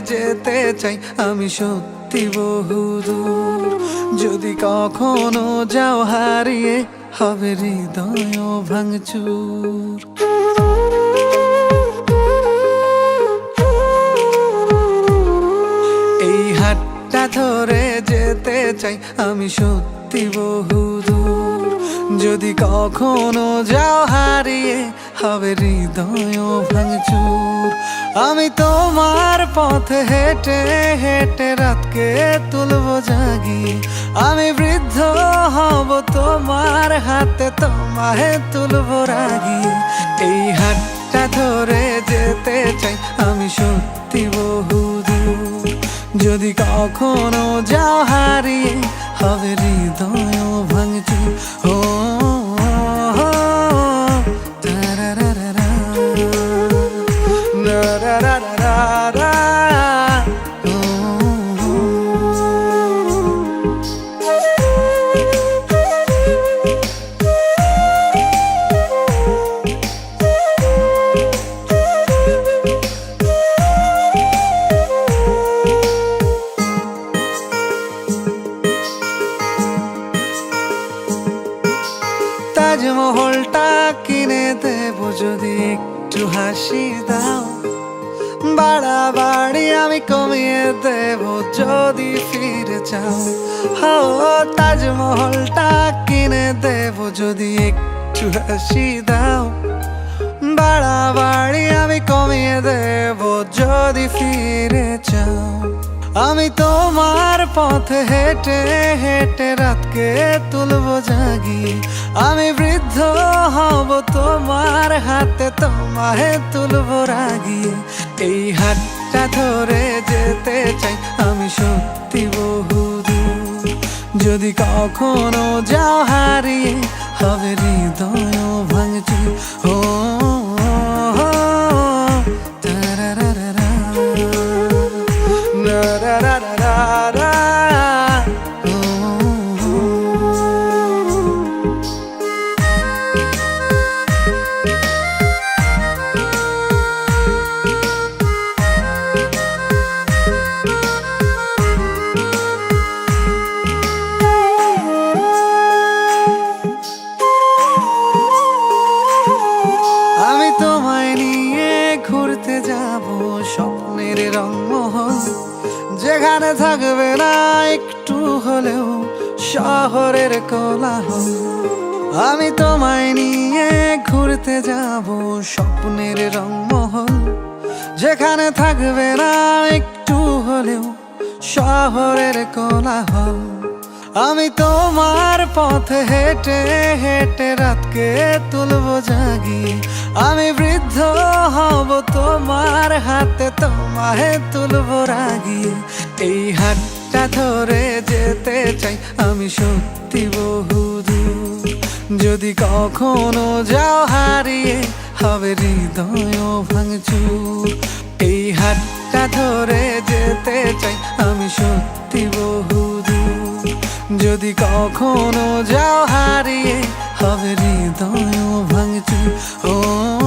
যেতে চাই, আমি সত্যি বহুদূর। যদি কখনো যাও হারিয়ে, হবে হৃদয় ভাঙচুর। এই হাতটা ধরে যেতে চাই, আমি সত্যি বহুদূর। যদি কখনো যাও হারিয়ে হবে হৃদয় ভাঙচুর। আমি তোমার পথে হেঁটে হেঁটে রাতকে তুলবো জাগি আমি বৃদ্ধ হব তোমার হাতে, তোমায় তুলবো রাগি এই হাতটা ধরে যেতে চাই আমি সত্যি বহুদূর যদি কখনো যাও হারিয়ে হবে হৃদয় তাজমহলটা কিনে দেব যদি একটু হাসি দাও। বাড়াবাড়ি আমি কমিয়ে দেব যদি ফিরে চাও। হো তাজমহলটা কিনে দেব যদি একটু হাসি দাও। বাড়াবাড়ি আমি কমিয়ে দেব যদি ফিরে চাও। আমি তোমার পথে হেঁটে হেঁটে রাতকে তুলব জাগি আমি বৃদ্ধ হব তোমার হাতে তোমায় তুলব রাগি এই হাতটা ধরে যেতে চাই আমি সত্যি বহুদূর যদি কখনো যাও হারিয়ে হবে হৃদয় ভাঙচু ও তারারারারা, যাব স্বপ্নের রংমহল যেখানে থাকবে না একটু হলেও শহরের কোলাহল। আমি তোমায় নিয়ে ঘুরতে যাব স্বপ্নের রংমহল যেখানে থাকবে না একটু হলেও শহরের কোলাহল। আমি তোমার পথে হেঁটে হেঁটে রাতকে তুলবো জাগি। আমি বৃদ্ধ হব তোমার হাতে, তোমায় তুলবো রাগি। এই হাতটা ধরে যেতে চাই আমি সত্যি বহুদূর। যদি কখনো যাও হারিয়ে হবে হৃদয় ভাঙচুর। এই হাতটা ধরে যেতে চাই আমি সত্যি বহুদূর। যদি কখনো যাও হারিয়ে হবে হৃদয় ভাঙচুর। ও